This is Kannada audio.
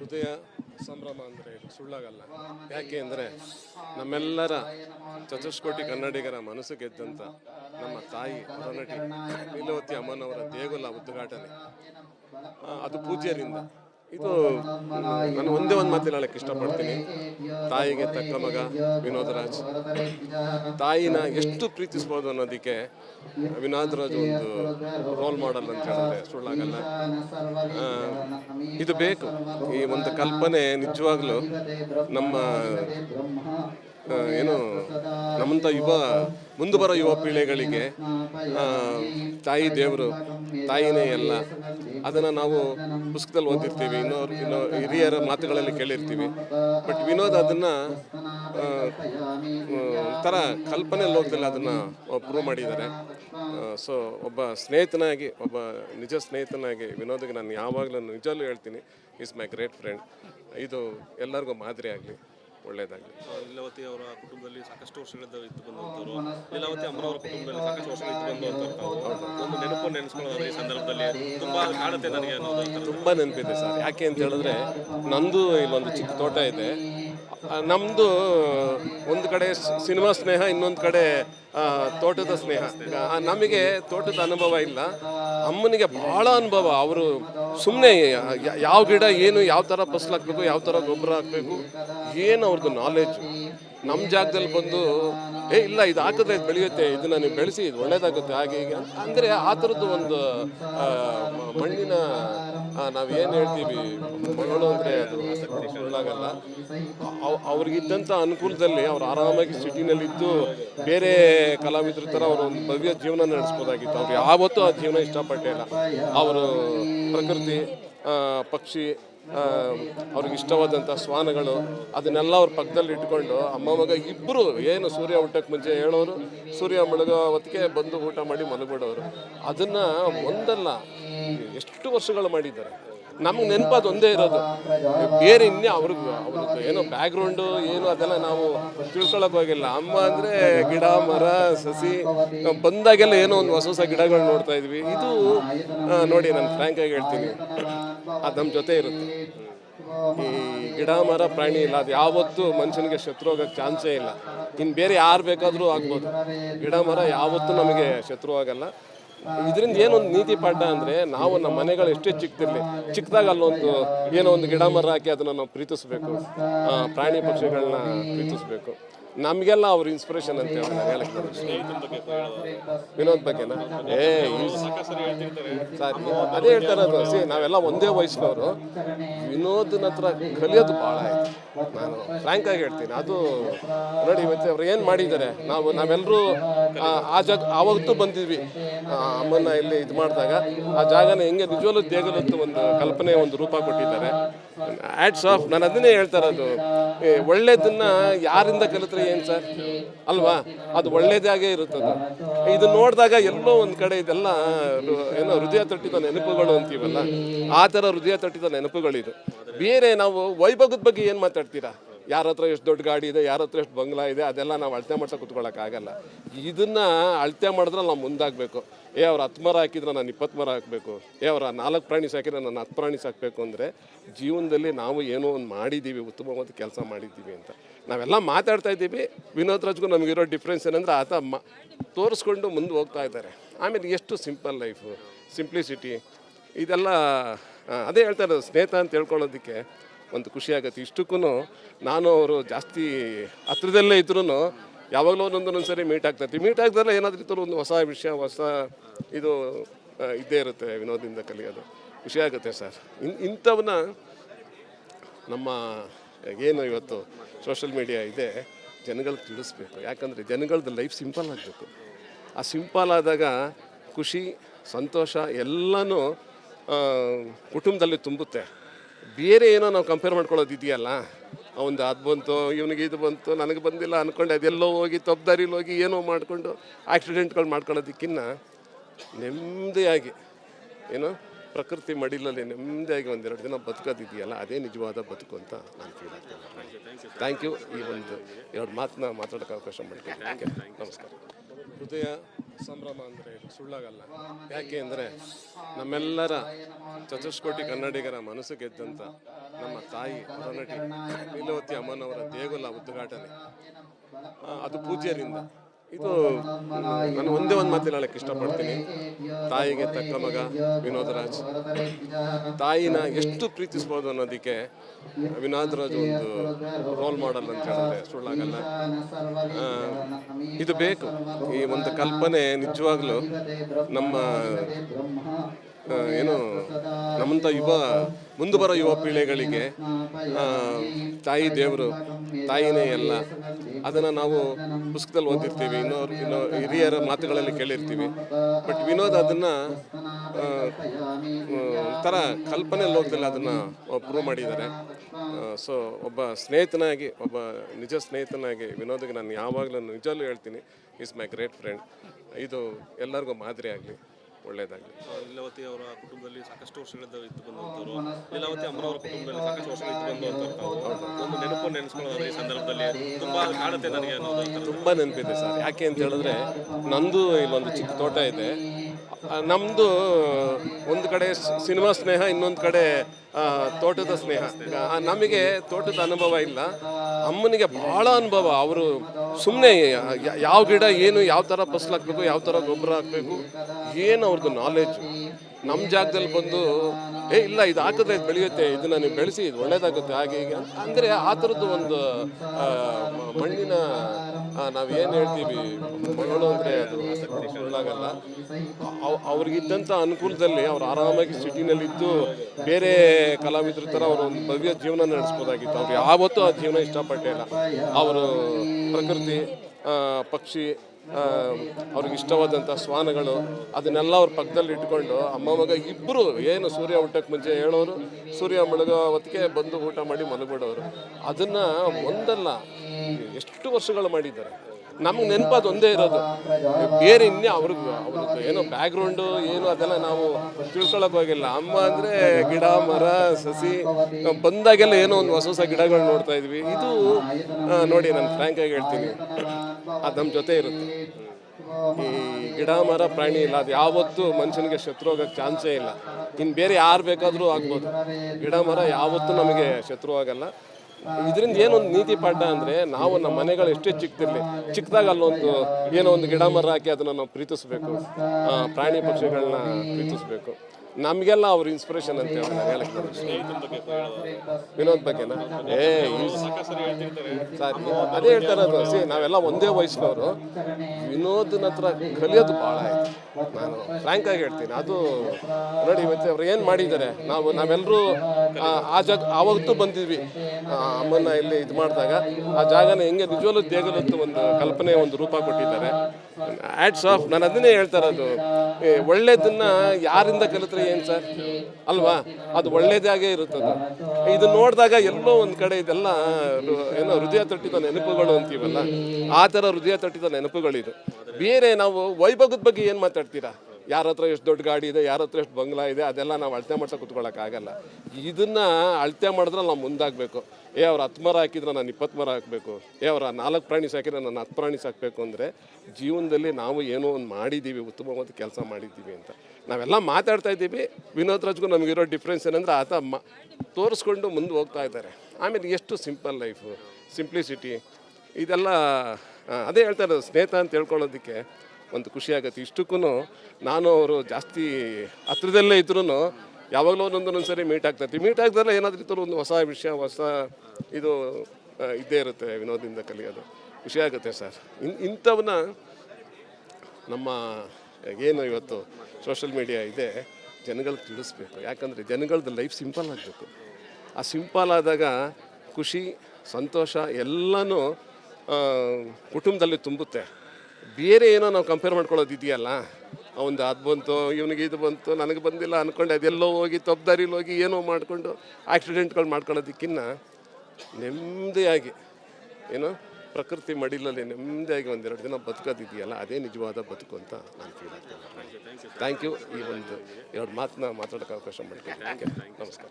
ಹೃದಯ ಸಂಭ್ರಮ ಅಂದರೆ ಸುಳ್ಳಾಗಲ್ಲ. ಯಾಕೆ ಅಂದರೆ ನಮ್ಮೆಲ್ಲರ ಚತುಷ್ಕೋಟಿ ಕನ್ನಡಿಗರ ಮನಸ್ಸು ಗೆದ್ದಂಥ ನಮ್ಮ ತಾಯಿ ಹೊರನಟಿ ಲೀಲಾವತಿ ಅಮ್ಮನವರ ದೇಗುಲ ಉದ್ಘಾಟನೆ. ಅದು ಪೂಜ್ಯರಿಂದ. ಇದು ನಾನು ಒಂದೇ ಒಂದು ಮಾತಿನ ಹೇಳಕ್ಕೆ ಇಷ್ಟಪಡ್ತೀನಿ. ತಾಯಿಗೆ ತಕ್ಕ ಮಗ ವಿನೋದರಾಜ್ ತಾಯಿನ ಎಷ್ಟು ಪ್ರೀತಿಸ್ಬೋದು ಅನ್ನೋದಕ್ಕೆ ವಿನೋದ್ ರಾಜ್ ಒಂದು ರೋಲ್ ಮಾಡಲ್ ಅಂತ ಹೇಳಿದ್ರೆ ಸುಳ್ಳಾಗಲ್ಲ. ಇದು ಬೇಕು. ಈ ಒಂದು ಕಲ್ಪನೆ ನಿಜವಾಗ್ಲೂ ನಮ್ಮ ಏನು ನಮ್ಮಂಥ ಯುವ ಮುಂದೆ ಬರೋ ಯುವ ಪೀಳಿಗೆಗಳಿಗೆ ತಾಯಿ ದೇವರು, ತಾಯಿನೇ ಎಲ್ಲ, ಅದನ್ನು ನಾವು ಪುಸ್ತಕದಲ್ಲಿ ಓದಿರ್ತೀವಿ. ಇನ್ನೋ ಇನ್ನೋ ಹಿರಿಯರ ಮಾತುಗಳಲ್ಲಿ ಕೇಳಿರ್ತೀವಿ. ಬಟ್ ವಿನೋದ್ ಅದನ್ನು ಒಂಥರ ಕಲ್ಪನೆ ಲೋಕದಲ್ಲಿ ಅದನ್ನು ಪ್ರೂವ್ ಮಾಡಿದ್ದಾರೆ. ಸೊ ಒಬ್ಬ ಸ್ನೇಹಿತನಾಗಿ, ಒಬ್ಬ ನಿಜ ಸ್ನೇಹಿತನಾಗಿ ವಿನೋದ್ಗೆ ನಾನು ಯಾವಾಗಲೂ ನಿಜವಲ್ಲೂ ಹೇಳ್ತೀನಿ. ಈಸ್ ಮೈ ಗ್ರೇಟ್ ಫ್ರೆಂಡ್ ಇದು ಎಲ್ಲರಿಗೂ ಮಾದರಿ ಆಗಲಿ ಒಳ್ಳೆಯದಾಗಲಿ. ಲೀಲಾವತಿ ಅವರ ಕುಟುಂಬದಲ್ಲಿ ಸಾಕಷ್ಟು ವರ್ಷಗಳಿಂದ ಇದ್ದು ಬಂದಂಥವ್ರು. ಲೀಲಾವತಿ ಅಮ್ಮನವರ ಕುಟುಂಬದಲ್ಲಿ ಸಾಕಷ್ಟು ವರ್ಷಗಳು ಇದ್ದು ಬಂದಂಥವ್ರು ಒಂದು ನೆನಪು ನೆನೆಸ್ಕೊಳ್ಳೋದು ಈ ಸಂದರ್ಭದಲ್ಲಿ ತುಂಬ ಕಾಣುತ್ತೆ ನನಗೆ ಅನ್ನೋದು. ತುಂಬ ನೆನಪಿದೆ ಸರ್. ಯಾಕೆ ಅಂತ ಹೇಳಿದ್ರೆ ನಂದು ಇಲ್ಲೊಂದು ಚಿಕ್ಕ ತೋಟ ಇದೆ. ನಮ್ಮದು ನಮ್ದು ಒಂದು ಕಡೆ ಸಿನಿಮಾ ಸ್ನೇಹ ಇನ್ನೊಂದು ಕಡೆ ತೋಟದ ಸ್ನೇಹ. ನಮಗೆ ತೋಟದ ಅನುಭವ ಇಲ್ಲ. ಅಮ್ಮನಿಗೆ ಬಹಳ ಅನುಭವ. ಅವರು ಸುಮ್ಮನೆ ಯಾವ ಗಿಡ ಏನು, ಯಾವ ಥರ ಫಸಲು ಹಾಕಬೇಕು, ಯಾವ ಥರ ಗೊಬ್ಬರ ಹಾಕಬೇಕು, ಏನು ಅವ್ರದ್ದು ನಾಲೆಜ್ ನಮ್ಮ ಜಾಗದಲ್ಲಿ ಬಂದು, ಏ, ಇಲ್ಲ, ಇದು ಹಾಕಿದ್ರೆ ಇದು ಬೆಳೆಯುತ್ತೆ, ಇದನ್ನ ನೀವು ಬೆಳೆಸಿ, ಇದು ಒಳ್ಳೇದಾಗುತ್ತೆ, ಹಾಗೆ ಹೀಗೆ ಅಂದರೆ ಆ ಥರದ್ದು ಒಂದು ಮಣ್ಣಿನ ನಾವು ಏನು ಹೇಳ್ತೀವಿ ಮಗಳು ಅಂದರೆ ಅದು ಒಳ್ಳಾಗಲ್ಲ ಅವ್- ಅವ್ರಿಗಿದ್ದಂಥ ಅನುಕೂಲದಲ್ಲಿ ಅವ್ರು ಆರಾಮಾಗಿ ಸಿಟಿನಲ್ಲಿದ್ದು ಬೇರೆ ಕಲಾವಿದ್ರ ಥರ ಅವರು ಒಂದು ಭವ್ಯ ಜೀವನ ನಡೆಸ್ಬೋದಾಗಿತ್ತು. ಅವ್ರು ಯಾವತ್ತೂ ಆ ಜೀವನ ಇಷ್ಟಪಟ್ಟೇ ಇಲ್ಲ. ಅವರು ಪ್ರಕೃತಿ ಪಕ್ಷಿ ಅವ್ರಿಗೆ ಇಷ್ಟವಾದಂಥ ಶ್ವಾನಗಳು ಅದನ್ನೆಲ್ಲ ಅವ್ರ ಪಕ್ಕದಲ್ಲಿ ಇಟ್ಕೊಂಡು ಅಮ್ಮ ಮಗ ಇಬ್ಬರು ಏನು ಸೂರ್ಯ ಊಟಕ್ಕೆ ಮುಂಚೆ ಹೇಳೋರು, ಸೂರ್ಯ ಮುಳುಗೋ ಹೊತ್ತಿಗೆ ಬಂದು ಊಟ ಮಾಡಿ ಮಲಗಿಬಿಡೋರು. ಅದನ್ನು ಒಂದಲ್ಲ, ಎಷ್ಟು ವರ್ಷಗಳು ಮಾಡಿದ್ದಾರೆ? ನಮ್ಗೆ ನೆನಪದು ಒಂದೇ ಇರೋದು. ಬೇರೆ ಇನ್ನೇ ಅವ್ರಿಗೆ ಅವ್ರದ್ದು ಏನೋ ಬ್ಯಾಕ್ಗ್ರೌಂಡು ಏನು ಅದೆಲ್ಲ ನಾವು ತಿಳ್ಕೊಳಕ್ ಹೋಗಿಲ್ಲ. ಅಮ್ಮ ಅಂದರೆ ಗಿಡ, ಮರ, ಸಸಿ ಬಂದಾಗೆಲ್ಲ ಏನೋ ಒಂದು ಹೊಸ ಹೊಸ ಗಿಡಗಳು ನೋಡ್ತಾ ಇದ್ವಿ. ಇದು ನೋಡಿ ನಾನು ಫ್ರ್ಯಾಂಕಾಗಿ ಹೇಳ್ತೀನಿ. ಅದು ನಮ್ಮ ಜೊತೆ ಇರುತ್ತೆ. ಈ ಗಿಡ, ಮರ, ಪ್ರಾಣಿ ಇಲ್ಲ. ಅದು ಯಾವತ್ತೂ ಮನುಷ್ಯನಿಗೆ ಶತ್ರು ಹೋಗಕ್ಕೆ ಚಾನ್ಸೇ ಇಲ್ಲ. ಇನ್ನು ಬೇರೆ ಯಾರು ಬೇಕಾದರೂ ಆಗ್ಬೋದು. ಗಿಡ, ಮರ ಯಾವತ್ತೂ ನಮಗೆ ಶತ್ರು ಆಗಲ್ಲ ಇದರಿಂದ ಏನೊಂದು ನೀತಿ ಪಾಠ ಅಂದರೆ ನಾವು ನಮ್ಮ ಮನೆಗಳು ಎಷ್ಟೇ ಚಿಕ್ಕದಿರಲಿ, ಚಿಕ್ಕದಾಗ ಅಲ್ಲೊಂದು ಏನೋ ಒಂದು ಗಿಡ ಮರ ಹಾಕಿ ಅದನ್ನು ನಾವು ಪ್ರೀತಿಸಬೇಕು. ಪ್ರಾಣಿ ಪಕ್ಷಿಗಳನ್ನ ಪ್ರೀತಿಸ್ಬೇಕು. ನಮಗೆಲ್ಲ ಅವ್ರ ಇನ್ಸ್ಪಿರೇಷನ್ ಅಂತ ಹೇಳಿ ನಾನು. ವಿನೋದ್ ಬಗ್ಗೆನಾ? ಏ ಸಾರಿ. ಅದೇ ಹೇಳ್ತಾರೆ ಅದು. ಸಿ, ನಾವೆಲ್ಲ ಒಂದೇ ವಯಸ್ಸಿನವರು ವಿನೋದನ ಹತ್ರ ಕಲಿಯೋದು ಭಾಳ ಆಯ್ತು. ನಾನು ಫ್ರ್ಯಾಂಕ್ ಆಗಿ ಹೇಳ್ತೀನಿ. ಅದು ನೋಡಿ ಇವತ್ತು ಅವ್ರು ಏನು ಮಾಡಿದ್ದಾರೆ? ನಾವು ನಾವೆಲ್ಲರೂ ಆ ಜಾಗ ಆವತ್ತು ಬಂದಿದ್ವಿ. ಅಮ್ಮನ್ನ ಇಲ್ಲಿ ಇದು ಮಾಡಿದಾಗ. ಆ ಜಾಗನ ಹೆಂಗೆ ನಿಜವಲ್ಲೂ ದೇಗಲತ್ತು ಒಂದು ಕಲ್ಪನೆ, ಒಂದು ರೂಪ ಕೊಟ್ಟಿದ್ದಾರೆ. ಆ್ಯಡ್ಸ್ ಆಫ್ ನಾನು ಅದನ್ನೇ ಹೇಳ್ತಾ ಅದು ಒಳ್ಳೇದನ್ನ ಯಾರಿಂದ ಕಲಿತ್ರೆ ಏನು ಸರ್? ಅಲ್ವಾ? ಅದು ಒಳ್ಳೇದಾಗೇ ಇರುತ್ತದು. ಇದು ನೋಡಿದಾಗ ಎಲ್ಲೋ ಒಂದು ಕಡೆ ಇದೆಲ್ಲ ಏನೋ ಹೃದಯ ತಟ್ಟಿದ ನೆನಪುಗಳು ಅಂತೀವಲ್ಲ? ಆ ಥರ ಹೃದಯ ತಟ್ಟಿದ ನೆನಪುಗಳಿದು. ಬೇರೆ ನಾವು ವೈಭವದ ಬಗ್ಗೆ ಏನು ಮಾತಾಡ್ತೀರಾ? ಯಾರ ಹತ್ರ ಎಷ್ಟು ದೊಡ್ಡ ಗಾಡಿ ಇದೆ, ಯಾರ ಹತ್ರ ಎಷ್ಟು ಬಂಗ್ಲಾ ಇದೆ, ಅದೆಲ್ಲ ನಾವು ಅಳತೆ ಮಾಡ್ಸೋಕೆ ಕುತ್ಕೊಳ್ಳೋಕ್ಕಾಗಲ್ಲ ಇದನ್ನ ಅಳತೆ ಮಾಡಿದ್ರೆ ನಾವು ಮುಂದಾಗಬೇಕು. ಏ, ಅವ್ರು ಹತ್ತು ಮರ ಹಾಕಿದ್ರೆ ನಾನು ಇಪ್ಪತ್ತು ಮರ ಹಾಕಬೇಕು. ಏ, ಅವ್ರ ನಾಲ್ಕು ಪ್ರಾಣಿ ಸಾಕಿದ್ರೆ ನಾನು ಹತ್ತು ಪ್ರಾಣಿ ಸಾಕಬೇಕು ಅಂದರೆ ಜೀವನದಲ್ಲಿ ನಾವು ಏನೋ ಒಂದು ಮಾಡಿದ್ದೀವಿ, ಉತ್ತಮವಾದ ಕೆಲಸ ಮಾಡಿದ್ದೀವಿ ಅಂತ. ನಾವೆಲ್ಲ ಮಾತಾಡ್ತಾ ಇದ್ದೀವಿ. ವಿನೋದ್ ರಾಜ್ಗೂ ನಮಗಿರೋ ಡಿಫ್ರೆನ್ಸ್ ಏನಂದ್ರೆ ಆತ ಮ, ತೋರಿಸ್ಕೊಂಡು ಮುಂದೆ ಹೋಗ್ತಾ ಇದ್ದಾರೆ. ಆಮೇಲೆ ಎಷ್ಟು ಸಿಂಪಲ್ ಲೈಫು ಸಿಂಪ್ಲಿಸಿಟಿ ಇದೆಲ್ಲ ಅದೇ ಹೇಳ್ತಾರೆ ಸ್ನೇಹಿತ ಅಂತ ಹೇಳ್ಕೊಳ್ಳೋದಕ್ಕೆ ಒಂದು ಖುಷಿ ಆಗುತ್ತೆ. ಇಷ್ಟಕ್ಕೂ ನಾನು ಅವರು ಜಾಸ್ತಿ ಹತ್ರದಲ್ಲೇ ಇದ್ರೂ ಯಾವಾಗಲೂ ಒಂದೊಂದೊಂದು ಸರಿ ಮೀಟ್ ಆಗ್ತಾ ಇರ್ತೀವಿ. ಮೀಟ್ ಆಗ್ದಲ್ಲ ಏನಾದರೂ ಇತ್ತು ಒಂದು ಹೊಸ ವಿಷಯ, ಹೊಸ ಇದು ಇದ್ದೇ ಇರುತ್ತೆ ವಿನೋದಿಂದ ಕಲಿಯೋದು. ಖುಷಿ ಆಗುತ್ತೆ ಸರ್. ಇನ್, ಇಂಥವನ್ನ ನಮ್ಮ, ಏನು ಇವತ್ತು ಸೋಷಲ್ ಮೀಡಿಯಾ ಇದೆ, ಜನಗಳಿಗೆ ತಿಳಿಸ್ಬೇಕು. ಯಾಕಂದರೆ ಜನಗಳದ್ದು ಲೈಫ್ ಸಿಂಪಲ್ ಆಗಬೇಕು. ಆ ಸಿಂಪಲ್ ಆದಾಗ ಖುಷಿ, ಸಂತೋಷ ಎಲ್ಲನೂ ಕುಟುಂಬದಲ್ಲಿ ತುಂಬುತ್ತೆ. ಬೇರೆ ಏನೋ ನಾವು ಕಂಪೇರ್ ಮಾಡ್ಕೊಳ್ಳೋದು ಇದೆಯಲ್ಲ? ಅವನು ಅದು ಬಂತು, ಇವನಿಗೆ ಇದು ಬಂತು, ನನಗೆ ಬಂದಿಲ್ಲ ಅಂದ್ಕೊಂಡು ಅದೆಲ್ಲೋ ಹೋಗಿ ತಪ್ಪದಾರಿಲಿ ಹೋಗಿ ಏನೋ ಮಾಡಿಕೊಂಡು ಆಕ್ಸಿಡೆಂಟ್ಗಳು ಮಾಡ್ಕೊಳ್ಳೋದಕ್ಕಿನ್ನ ನೆಮ್ಮದಿಯಾಗಿ, ಏನು ಪ್ರಕೃತಿ ಮಡಿಲಲ್ಲಿ ನೆಮ್ಮದಿಯಾಗಿ ಒಂದೆರಡು ದಿನ ಬದುಕೋದಿದೆಯಲ್ಲ, ಅದೇ ನಿಜವಾದ ಬದುಕು ಅಂತ ನಾನು ಫೀಲ್ ಆಗ್ತೀನಿ ಥ್ಯಾಂಕ್ ಯು ಈ ಒಂದು ಎರಡು ಮಾತನ್ನ ಮಾತಾಡೋಕೆ ಅವಕಾಶ ಮಾಡ್ತೀನಿ ನಮಸ್ಕಾರ. ಹೃದಯ ಸಂಭ್ರಮ ಅಂದರೆ ಸುಳ್ಳಾಗಲ್ಲ. ಯಾಕೆ ಅಂದರೆ ನಮ್ಮೆಲ್ಲರ ಚತುಷ್ಕೋಟಿ ಕನ್ನಡಿಗರ ಮನಸ್ಸು ಗೆದ್ದಂಥ ನಮ್ಮ ತಾಯಿ ಹೊರನಟಿ ಲೀಲಾವತಿ ಅಮ್ಮನವರ ದೇಗುಲ ಉದ್ಘಾಟನೆ. ಅದು ಪೂಜ್ಯರಿಂದ. ಇದು ನಾನು ಒಂದೇ ಒಂದು ಮಾತಿನ ಹೇಳಕ್ಕೆ ಇಷ್ಟಪಡ್ತೀನಿ. ತಾಯಿಗೆ ತಕ್ಕ ಮಗ ವಿನೋದರಾಜ್ ತಾಯಿನ ಎಷ್ಟು ಪ್ರೀತಿಸ್ಬೋದು ಅನ್ನೋದಕ್ಕೆ ವಿನೋದ್ ರಾಜ್ ಒಂದು ರೋಲ್ ಮಾಡಲ್ ಅಂತ ಹೇಳಿದ್ರೆ ಸುಳ್ಳಾಗಲ್ಲ. ಇದು ಬೇಕು. ಈ ಒಂದು ಕಲ್ಪನೆ ನಿಜವಾಗ್ಲೂ ನಮ್ಮ ಏನು, ನಮ್ಮಂಥ ಯುವ ಮುಂದೆ ಬರೋ ಯುವ ಪೀಳಿಗೆಗಳಿಗೆ ತಾಯಿ ದೇವರು, ತಾಯಿನೇ ಎಲ್ಲ, ಅದನ್ನು ನಾವು ಪುಸ್ತಕದಲ್ಲಿ ಓದಿರ್ತೀವಿ. ಇನ್ನೋ ಇನ್ನೋ ಹಿರಿಯರ ಮಾತುಗಳಲ್ಲಿ ಕೇಳಿರ್ತೀವಿ. ಬಟ್ ವಿನೋದ್ ಅದನ್ನು ಒಂಥರ ಕಲ್ಪನೆ ಲೋಕದಲ್ಲಿ ಅದನ್ನು ಪ್ರೂವ್ ಮಾಡಿದ್ದಾರೆ. ಸೊ ಒಬ್ಬ ಸ್ನೇಹಿತನಾಗಿ, ಒಬ್ಬ ನಿಜ ಸ್ನೇಹಿತನಾಗಿ ವಿನೋದ್ಗೆ ನಾನು ಯಾವಾಗಲೂ ನಿಜವಲ್ಲೂ ಹೇಳ್ತೀನಿ ಈಸ್ ಮೈ ಗ್ರೇಟ್ ಫ್ರೆಂಡ್ ಇದು ಎಲ್ಲರಿಗೂ ಮಾದರಿ ಆಗಲಿ ಒಳ್ಳೆಯದಾಗಲಿ. ಲೀಲಾವತಿ ಅವರ ಕುಟುಂಬದಲ್ಲಿ ಸಾಕಷ್ಟು ವರ್ಷಗಳಿಂದ ಇದ್ದು ಬಂದಂಥವ್ರು. ಲೀಲಾವತಿ ಅಮ್ಮನವರ ಕುಟುಂಬದಲ್ಲಿ ಸಾಕಷ್ಟು ವರ್ಷಗಳು ಇದ್ದು ಬಂದಂಥವ್ರು ಒಂದು ನೆನಪು ನೆನೆಸ್ಕೊಳ್ಳೋದು ಈ ಸಂದರ್ಭದಲ್ಲಿ ತುಂಬ ಕಾಣುತ್ತೆ ನನಗೆ ಅನ್ನೋದು. ತುಂಬ ನೆನಪಿದೆ ಸರ್. ಯಾಕೆ ಅಂತ ಹೇಳಿದ್ರೆ ನಂದು ಇಲ್ಲೊಂದು ಚಿಕ್ಕ ತೋಟ ಇದೆ. ನಮ್ಮದು ನಮ್ದು ಒಂದು ಕಡೆ ಸಿನಿಮಾ ಸ್ನೇಹ ಇನ್ನೊಂದು ಕಡೆ ತೋಟದ ಸ್ನೇಹ. ನಮಗೆ ತೋಟದ ಅನುಭವ ಇಲ್ಲ. ಅಮ್ಮನಿಗೆ ಬಹಳ ಅನುಭವ. ಅವರು ಸುಮ್ಮನೆ ಯಾವ ಗಿಡ ಏನು, ಯಾವ ಥರ ಫಸಲು ಹಾಕಬೇಕು, ಯಾವ ಥರ ಗೊಬ್ಬರ ಹಾಕಬೇಕು, ಏನು ಅವ್ರದ್ದು ನಾಲೆಜ್ ನಮ್ಮ ಜಾಗದಲ್ಲಿ ಬಂದು, ಏ, ಇಲ್ಲ, ಇದು ಹಾಕಿದ್ರೆ ಇದು ಬೆಳೆಯುತ್ತೆ, ಇದನ್ನ ನೀವು ಬೆಳೆಸಿ, ಇದು ಒಳ್ಳೇದಾಗುತ್ತೆ, ಹಾಗೆ, ಹೀಗೆ. ಅಂದರೆ ಆ ಥರದ್ದು ಒಂದು ಮಣ್ಣಿನ ನಾವು ಏನು ಹೇಳ್ತೀವಿ ಮಗಳು ಅಂದರೆ ಅದು ಸುಳ್ಳಾಗಲ್ಲ ಅವ್- ಅವ್ರಿಗಿದ್ದಂಥ ಅನುಕೂಲದಲ್ಲಿ ಅವ್ರು ಆರಾಮಾಗಿ ಸಿಟಿನಲ್ಲಿದ್ದು ಬೇರೆ ಕಲಾವಿದ್ರ ಥರ ಅವರು ಒಂದು ಭವ್ಯ ಜೀವನ ನಡೆಸ್ಬೋದಾಗಿತ್ತು. ಅವ್ರು ಯಾವತ್ತೂ ಆ ಜೀವನ ಇಷ್ಟಪಟ್ಟೇ ಇಲ್ಲ. ಅವರು ಪ್ರಕೃತಿ ಪಕ್ಷಿ ಅವ್ರಿಗೆ ಇಷ್ಟವಾದಂಥ ಶ್ವಾನಗಳು, ಅದನ್ನೆಲ್ಲ ಅವ್ರ ಪಕ್ಕದಲ್ಲಿ ಇಟ್ಕೊಂಡು ಅಮ್ಮ ಮಗ ಇಬ್ಬರು ಏನು ಸೂರ್ಯ ಊಟಕ್ಕೆ ಮುಂಚೆ ಹೇಳೋರು, ಸೂರ್ಯ ಮುಳುಗೋ ಹೊತ್ತಿಗೆ ಬಂದು ಊಟ ಮಾಡಿ ಮಲಗಿಬಿಡೋರು. ಅದನ್ನು ಒಂದಲ್ಲ, ಎಷ್ಟು ವರ್ಷಗಳು ಮಾಡಿದ್ದಾರೆ? ನಮ್ಗೆ ನೆನಪದು ಒಂದೇ ಇರೋದು. ಬೇರೆ ಇನ್ನೇ ಅವ್ರಿಗೆ ಅವ್ರದ್ದು ಏನೋ ಬ್ಯಾಕ್ಗ್ರೌಂಡು ಏನು ಅದೆಲ್ಲ ನಾವು ತಿಳ್ಕೊಳಕ್ ಹೋಗಿಲ್ಲ. ಅಮ್ಮ ಅಂದರೆ ಗಿಡ, ಮರ, ಸಸಿ ಬಂದಾಗೆಲ್ಲ ಏನೋ ಒಂದು ಹೊಸ ಹೊಸ ಗಿಡಗಳು ನೋಡ್ತಾ ಇದ್ವಿ. ಇದು ನೋಡಿ ನಾನು ಫ್ರ್ಯಾಂಕಾಗಿ ಹೇಳ್ತೀನಿ. ಅದು ನಮ್ಮ ಜೊತೆ ಇರುತ್ತೆ. ಈ ಗಿಡ, ಮರ, ಪ್ರಾಣಿ ಇಲ್ಲ. ಅದು ಯಾವತ್ತೂ ಮನುಷ್ಯನಿಗೆ ಶತ್ರು ಹೋಗಕ್ಕೆ ಚಾನ್ಸೇ ಇಲ್ಲ. ಇನ್ನು ಬೇರೆ ಯಾರು ಬೇಕಾದರೂ ಆಗ್ಬೋದು. ಗಿಡ, ಮರ ಯಾವತ್ತೂ ನಮಗೆ ಶತ್ರು ಆಗಲ್ಲ ಇದರಿಂದ ಏನೊಂದು ನೀತಿ ಪಾಠ ಅಂದರೆ ನಾವು ನಮ್ಮ ಮನೆಗಳು ಎಷ್ಟೇ ಚಿಕ್ಕದಿರಲಿ, ಚಿಕ್ಕದಾಗ ಅಲ್ಲೊಂದು ಏನೋ ಒಂದು ಗಿಡ ಮರ ಹಾಕಿ ಅದನ್ನು ನಾವು ಪ್ರೀತಿಸಬೇಕು. ಪ್ರಾಣಿ ಪಕ್ಷಿಗಳನ್ನ ಪ್ರೀತಿಸ್ಬೇಕು. ನಮಗೆಲ್ಲ ಅವ್ರ ಇನ್ಸ್ಪಿರೇಷನ್ ಅಂತ ಹೇಳಿ ನಾನು. ವಿನೋದ್ ಬಗ್ಗೆನಾ? ಏ ಸಾರಿ. ಅದೇ ಹೇಳ್ತಾರೆ ಅದು. ಸಿ ನಾವೆಲ್ಲ ಒಂದೇ ವಯಸ್ಸಿನವರು ವಿನೋದನ ಹತ್ರ ಕಲಿಯೋದು ಭಾಳ ಆಯ್ತು. ನಾನು ಫ್ರ್ಯಾಂಕ್ ಆಗಿ ಹೇಳ್ತೀನಿ. ಅದು ನೋಡಿ ಇವತ್ತು ಅವ್ರು ಏನು ಮಾಡಿದ್ದಾರೆ? ನಾವು ನಾವೆಲ್ಲರೂ ಆ ಜಾಗ ಆವತ್ತು ಬಂದಿದ್ವಿ. ಅಮ್ಮನ ಇಲ್ಲಿ ಇದು ಮಾಡಿದಾಗ. ಆ ಜಾಗನ ಹೆಂಗೆ ನಿಜವಲ್ಲೂ ದೇಗಲತ್ತು ಒಂದು ಕಲ್ಪನೆ ಒಂದು ರೂಪ ಕೊಟ್ಟಿದ್ದಾರೆ. ಆ್ಯಟ್ಸ್ ಆಫ್ ನಾನು ಅದನ್ನೇ ಹೇಳ್ತಾರೆ ಏ, ಒಳ್ಳೇದನ್ನ ಯಾರಿಂದ ಕಲಿತ್ರೆ ಏನು ಸರ್? ಅಲ್ವಾ? ಅದು ಒಳ್ಳೇದಾಗೇ ಇರುತ್ತದು. ಇದು ನೋಡಿದಾಗ ಎಲ್ಲೋ ಒಂದು ಕಡೆ ಇದೆಲ್ಲ ಏನೋ ಹೃದಯ ತಟ್ಟಿದ ನೆನಪುಗಳು ಅಂತೀವಲ್ಲ? ಆ ಥರ ಹೃದಯ ತಟ್ಟಿದ ನೆನಪುಗಳಿದು. ಬೇರೆ ನಾವು ವೈಭವದ ಬಗ್ಗೆ ಏನು ಮಾತಾಡ್ತೀರಾ? ಯಾರ ಹತ್ರ ಎಷ್ಟು ದೊಡ್ಡ ಗಾಡಿ ಇದೆ, ಯಾರ ಹತ್ರ ಎಷ್ಟು ಬಂಗ್ಲಾ ಇದೆ, ಅದೆಲ್ಲ ನಾವು ಅಳತೆ ಮಾಡ್ಸೋಕೆ ಕುತ್ಕೊಳ್ಳೋಕ್ಕಾಗಲ್ಲ ಇದನ್ನ ಅಳತೆ ಮಾಡಿದ್ರೆ ನಾವು ಮುಂದಾಗಬೇಕು. ಏ, ಅವ್ರು ಹತ್ತು ಮರ ಹಾಕಿದ್ರೆ ನಾನು ಇಪ್ಪತ್ತು ಮರ ಹಾಕಬೇಕು. ಏ, ಅವ್ರ ನಾಲ್ಕು ಪ್ರಾಣಿ ಸಾಕಿದ್ರೆ ನಾನು ಹತ್ತು ಪ್ರಾಣಿ ಸಾಕಬೇಕು ಅಂದರೆ ಜೀವನದಲ್ಲಿ ನಾವು ಏನೋ ಒಂದು ಮಾಡಿದ್ದೀವಿ, ಉತ್ತಮವಾದ ಕೆಲಸ ಮಾಡಿದ್ದೀವಿ ಅಂತ. ನಾವೆಲ್ಲ ಮಾತಾಡ್ತಾ ಇದ್ದೀವಿ. ವಿನೋದ್ ರಾಜ್ಗೂ ನಮಗಿರೋ ಡಿಫ್ರೆನ್ಸ್ ಏನಂದ್ರೆ ಆತ ಮ, ತೋರಿಸ್ಕೊಂಡು ಮುಂದೆ ಹೋಗ್ತಾ ಇದ್ದಾರೆ. ಆಮೇಲೆ ಎಷ್ಟು ಸಿಂಪಲ್ ಲೈಫು ಸಿಂಪ್ಲಿಸಿಟಿ ಇದೆಲ್ಲ ಅದೇ ಹೇಳ್ತಾರೆ ಸ್ನೇಹಿತ ಅಂತ ಹೇಳ್ಕೊಳ್ಳೋದಕ್ಕೆ ಒಂದು ಖುಷಿ ಆಗುತ್ತೆ. ಇಷ್ಟಕ್ಕೂ ನಾನು ಅವರು ಜಾಸ್ತಿ ಹತ್ರದಲ್ಲೇ ಇದ್ರೂ ಯಾವಾಗಲೂ ಒಂದೊಂದೊಂದು ಸರಿ ಮೀಟ್ ಆಗ್ತಾ ಮೀಟ್ ಆಗ್ದಲ್ಲ ಏನಾದರೂ ಇತ್ತು ಒಂದು ಹೊಸ ವಿಷಯ, ಹೊಸ ಇದು ಇದ್ದೇ ಇರುತ್ತೆ ವಿನೋದಿಂದ ಕಲಿಯೋದು. ಖುಷಿ ಆಗುತ್ತೆ ಸರ್. ಇನ್, ಇಂಥವನ್ನ ನಮ್ಮ, ಏನು ಇವತ್ತು ಸೋಷಲ್ ಮೀಡಿಯಾ ಇದೆ, ಜನಗಳಿಗೆ ತಿಳಿಸ್ಬೇಕು. ಯಾಕಂದರೆ ಜನಗಳದ್ದು ಲೈಫ್ ಸಿಂಪಲ್ ಆಗಬೇಕು. ಆ ಸಿಂಪಲ್ ಆದಾಗ ಖುಷಿ, ಸಂತೋಷ ಎಲ್ಲನೂ ಕುಟುಂಬದಲ್ಲಿ ತುಂಬುತ್ತೆ. ಬೇರೆ ಏನೋ ನಾವು ಕಂಪೇರ್ ಮಾಡ್ಕೊಳ್ಳೋದು ಇದೆಯಲ್ಲ? ಅವನು ಅದು ಬಂತು, ಇವನಿಗೆ ಇದು ಬಂತು, ನನಗೆ ಬಂದಿಲ್ಲ ಅಂದ್ಕೊಂಡು ಅದೆಲ್ಲೋ ಹೋಗಿ ತಪ್ಪದಾರಿಲಿ ಹೋಗಿ ಏನೋ ಮಾಡಿಕೊಂಡು ಆಕ್ಸಿಡೆಂಟ್ಗಳು ಮಾಡ್ಕೊಳ್ಳೋದಕ್ಕಿನ್ನ ನೆಮ್ಮದಿಯಾಗಿ, ಏನು ಪ್ರಕೃತಿ ಮಡಿಲಲ್ಲಿ ನೆಮ್ಮದಿಯಾಗಿ ಒಂದೆರಡು ದಿನ ಬದುಕೋದಿದೆಯಲ್ಲ, ಅದೇ ನಿಜವಾದ ಬದುಕು ಅಂತ ನಾನು ಫೀಲ್ ಥ್ಯಾಂಕ್ ಯು ಈ ಒಂದು ಎರಡು ಮಾತನ್ನ ಮಾತಾಡೋಕ್ಕೆ ಅವಕಾಶ ಯು ನಮಸ್ಕಾರ.